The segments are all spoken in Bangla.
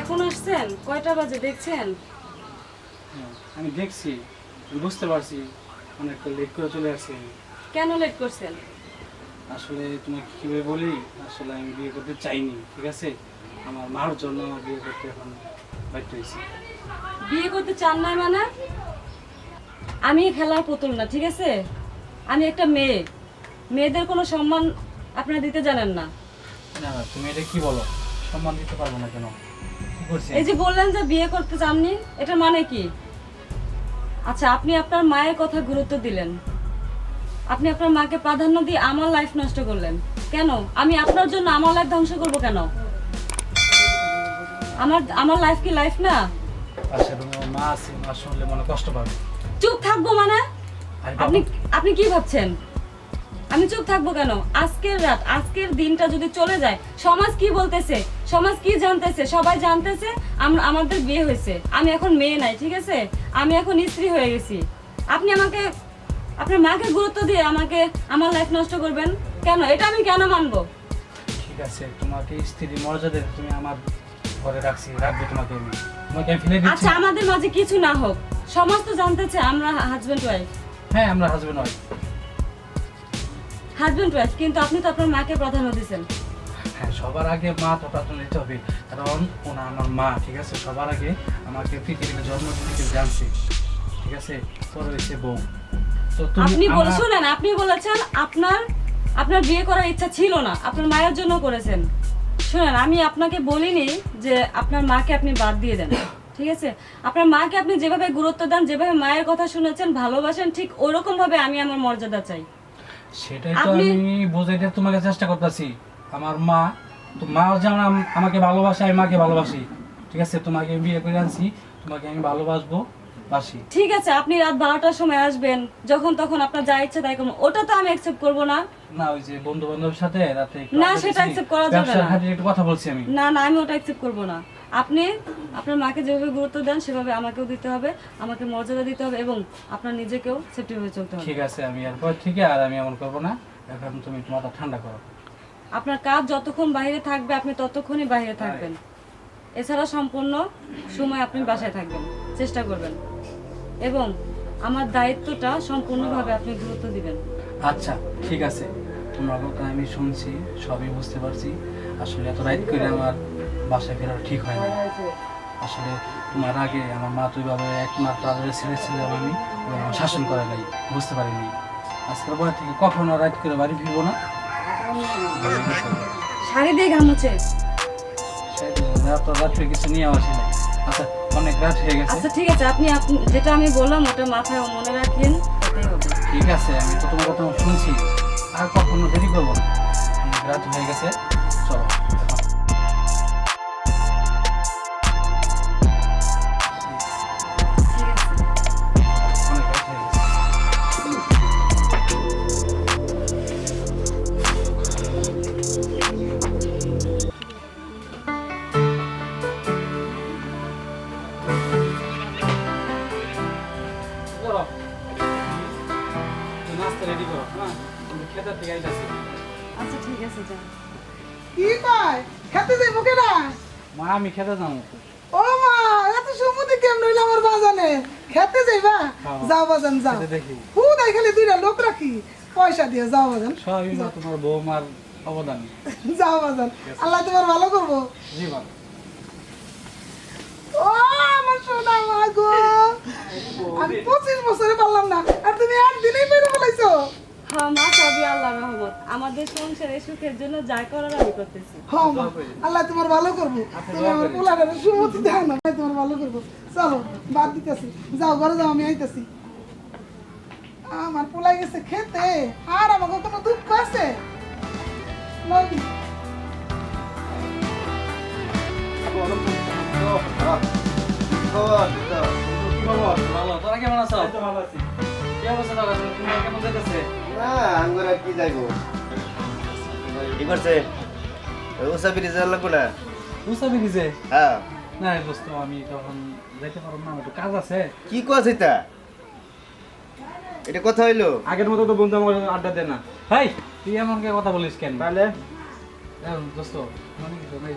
এখন আসছেন? কয়টা বাজে? দেখছেন? হ্যাঁ, আমি দেখছি। বুঝতে পারছি। অনেকটা লেট করে চলে আসছি। কেন লেট করছেন? আসলে তোমাকে কীভাবে বলি? আসলে আমি বিয়ে করতে চাইনি ঠিক আছে? আমার মার জন্য আমার বিয়ে করতে এখন বাধ্য হয়েছি। বিয়ে করতে চান না মানে? আমি খেলার পুতুল না ঠিক আছে? আমি একটা মেয়ে। মেয়েদের কোনো সম্মান আপনারা দিতে জানেন না। না না তুমি এটা কি বলো? সম্মান দিতে পারব না কেন? কি করছি এই যে বললেন যে বিয়ে করতে চাননি এটা মানে কি? আচ্ছা আপনি আপনার মায়ের কথা গুরুত্ব দিলেন। আপনি আপনার মাকে প্রাধান্য দিয়ে আমার লাইফ নষ্ট করলেন। কেন? আমি আপনার জন্য আমার লাইফ ধ্বংস করব কেন? আমার আমার লাইফ কি লাইফ না? রুমে আমার মা আছে মা শুনলে মনে কষ্ট পাবে। চুপ থাকব মানে? আপনি আপনি কি ভাবছেন? আমি চুপ থাকব কেন? আজকের রাত আজকের দিনটা যদি চলে যায় সমাজ কি বলতেছে? সমাজ কি জানতেছে? সবাই জানতেছে আমরা আমাদের বিয়ে হয়েছে। আমি এখন মেয়ে নাই ঠিক আছে? আমি এখন স্ত্রী হয়ে গেছি। আপনি আমাকে আপনার মাকে গুরুত্ব দিয়ে আমাকে আমার লাইফ নষ্ট করবেন? কেন? এটা আমি কেন মানবো? ঠিক আছে তোমাকে স্ত্রী মর্যাদা তুমি আমার ঘরে রাখছি রাখবে তোমাকে আমি। তোমাকে আমি ফেলে দিচ্ছি। আচ্ছা আমাদের মাঝে কিছু না হোক। সমাজ তো জানতেছে আমরা হাজব্যান্ড ওয়াইফ হ্যাঁ আমরা হাজবেন্ড হয় হাজব্যান্ড ওয়াইফ কিন্তু আপনি তো আপনার মাকে প্রাধান্য দিচ্ছেন হ্যাঁ সবার আগে মা তো প্রার্থনা দিতে হবে। কারণ ওনা আমার মা ঠিক আছে? সবার আগে আমাকে পৃথিবীতে জন্ম থেকে জানছে। ঠিক আছে? তোর হয়েছে বউ। তো আপনি বলে আমার- শুনেন আপনি বলেছেন আপনার আপনার বিয়ে করার ইচ্ছা ছিল না। আপনার মায়ের জন্য করেছেন। শুনেন আমি আপনাকে বলিনি যে আপনার মাকে আপনি বাদ দিয়ে দেন। ঠিক আছে? আপনার মাকে আপনি যেভাবে গুরুত্ব দেন যেভাবে মায়ের কথা শুনেছেন ভালোবাসেন ঠিক ওরকম ভাবে আমি আমার মর্যাদা চাই। সেটাই তো আমি বোঝাইতে তোমাকে চেষ্টা করতেছি। আমার মা তো মা যেমন আমাকে ভালোবাসে আমি মাকে ভালোবাসি। ঠিক আছে? তোমাকে আমি বিয়ে করে আনছি তোমাকে আমি ভালোবাসবো বাসি। ঠিক আছে আপনি রাত বারোটার সময় আসবেন। যখন তখন আপনার যা ইচ্ছা তাই করবেন ওটা তো আমি অ্যাকসেপ্ট করব না। না ওই যে বন্ধু বান্ধবের সাথে রাতে না, সেটা accept করা যাবে না। একটু কথা বলছি আমি। না না আমি ওটা অ্যাকসেপ্ট করব না। আপনি আপনার মাকে যেভাবে গুরুত্ব দেন সেভাবে আমাকেও দিতে হবে আমাকে মর্যাদা দিতে হবে এবং আপনার নিজেকেও সেফটি হয়ে চলতে হবে। ঠিক আছে আমি এরপর থেকে আর আমি এমন করব না। এখন তুমি মাথা ঠান্ডা করো। আপনার কাজ যতক্ষণ বাইরে থাকবে আপনি ততক্ষণই বাইরে থাকবেন। এছাড়া সম্পূর্ণ সময় আপনি বাসায় থাকবেন চেষ্টা করবেন। এবং আমার দায়িত্বটা সম্পূর্ণভাবে আপনি গুরুত্ব দিবেন। আচ্ছা ঠিক আছে। তোমার কথা আমি শুনছি সবই বুঝতে পারছি। আসলে এত রাইট করে আমার বাসায় ফেরা ঠিক হয় না আসলে তোমার আগে আমার মা তুই বাবা একমাত্র আদরের ছেলে ছিলাম আমি শাসন করা নাই বুঝতে পারিনি। আজকের পরে থেকে কখনো রাইট করে বাড়ি ফিরবো না। শাড়ি দিয়ে ঘামুছে রাত রাত্রে কিছু নিয়ে আসি না আচ্ছা অনেক রাত হয়ে গেছে। আচ্ছা ঠিক আছে। আপনি যেটা আমি বললাম ওটা মাথায় মনে রাখেন ঠিক আছে আমি তো তোমার কথা শুনছি। আর কখনো দেরি করব না। অনেক রাত হয়ে গেছে। থেকে আইতাছি আচ্ছা ঠিক আছে যান কি কয়? খেতে যাইব কেনা মা আমি খেতে যাব। ও মা এত সমুদ্রে কেমন হইল আমার বাজানে? খেতে যাইবা? হ্যাঁ। যাও বাজান যাও। হু তাই খালি দুইটা লোক রাখি। পয়সা দিয়ে যাও বাজান। সবই তোমার বৌমার অবদান। যাও বাজান। আল্লাহ তোমার ভালো করব? জীবন ও আমার সোনা মা গো। আমি পঁচিশ বছরে পারলাম না। আর তুমি একদিনেই বেরো ফেলাইছো? হ্যাঁ সবই আল্লাহ রহমত। আমাদের সংসারে সুখের জন্য যা করার আমি করতেছি। হ আল্লাহ তোমার ভালো করব। তুমি আমার সুমতি না ভাই তোমার ভালো করব। চলো বাদ দিতেছি। যাও ঘরে যাও আমি আইতেছি। আমার পোলাই গেছে খেতে আর আমাকে কোনো দুঃখ আছে? আঙ্গুর আর কি যাইব? কি করছে? ওসা ব্রিজ লাগবো না বুঝতে পেরেছে হ্যাঁ। না দোস্ত আমি তখন যাইতে পারব না একটু কাজ আছে। কি কস এটা? এটা কথা হইল? আগের মতো তো বন্ধু আমার আড্ডা দেয় না। হাই তুই এমন কে কথা বলিস কেন? তাহলে? এখন দোস্ত মানে কিছু নাই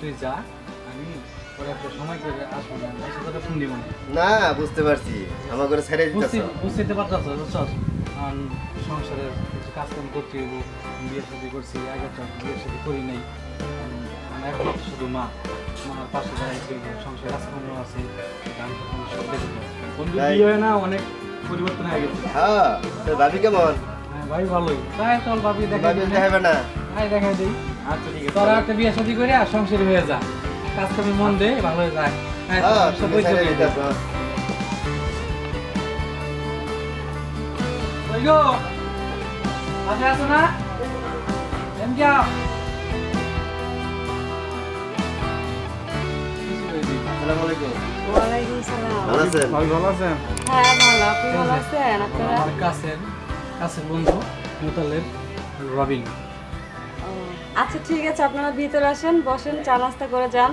তুই যা আমি পরে সময় করে আসব না এসে তোকে ফোন দিব। না না বুঝতে পারছি। আমার করে ছেড়ে দিতেছ। বুঝতে পারতাছ সংসারের কিছু কাজকাম করতে হইব বিয়ে শাদি করছি আগে তো বিয়ে শাদি করি নাই। আমার এখন শুধু মা। মার পাশে দাঁড়াই করব সংসার কাজকর্ম আছে গান সব দেখব। বন্ধু বিয়ে হয় না অনেক পরিবর্তন হয়ে গেছে। হ্যাঁ ভাবি কেমন? হ্যাঁ ভাই ভালোই। তাই চল ভাবি দেখা দেখাবে না। ভাই দেখা দিই। আচ্ছা ঠিক তোরা একটা বিয়ে শাদি করে আর সংসারী হয়ে যা। কাজ কামে মন দে ভালো হয়ে যায় হ্যাঁ হ্যাঁ সব তুমি পরিচয় ছেড়ে দিয়ে দে। দিতেছ ওই গো পাশে আছো না এম যা আসসালামু আলাইকুম। ওয়ালাইকুম সালাম। ভালো আছেন? ভালো আছেন? হ্যাঁ ভালো। আপনি ভালো আছেন? আপনারা? আমার কাছের কাছের বন্ধু মোতালের রবিন। আচ্ছা ঠিক আছে আপনারা ভিতরে আসেন বসেন চা নাস্তা করে যান।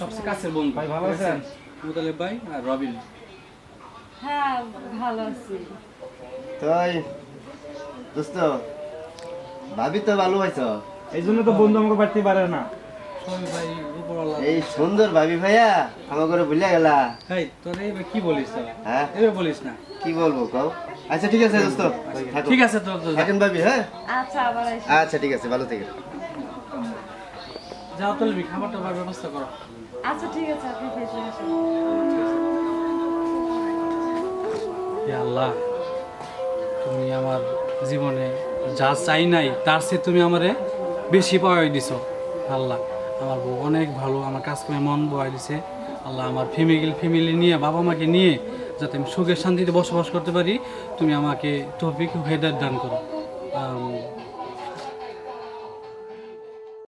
সবচেয়ে কাছের বন্ধু। ভাই ভালো আছেন? মুতালেব ভাই আর রবিন। হ্যাঁ ভালো আছি। তাই দোস্ত ভাবি তো ভালো হয়েছ এই জন্য তো বন্ধু আমাকে বাড়তে পারে না। ভাই এই সুন্দর ভাবি ভাইয়া আমার করে ভুলিয়া গেলা। হেই তোর কি বলিস হ্যাঁ? এবার বলিস না। কি বলব কও? আচ্ছা ঠিক আছে দোস্ত থাকো। ঠিক আছে তো। থাকেন ভাবি হ্যাঁ? আচ্ছা আবার আচ্ছা ঠিক আছে ভালো থেকে যাও তুলবি খাবার টাবার ব্যবস্থা করো। আচ্ছা ঠিক আছে আপনি আসেন। আল্লাহ, তুমি আমার জীবনে যা চাই নাই, তার চেয়ে তুমি আমারে বেশি পাওয়াই দিছ। আল্লাহ, আমার বউ অনেক ভালো, আমার কাজ করে মন বয়াই দিছে। আল্লাহ, আমার ফ্যামিলি ফ্যামিলি নিয়ে, বাবা মাকে নিয়ে যাতে আমি সুখের শান্তিতে বসবাস করতে পারি, তুমি আমাকে টপিক হেদার দান করো।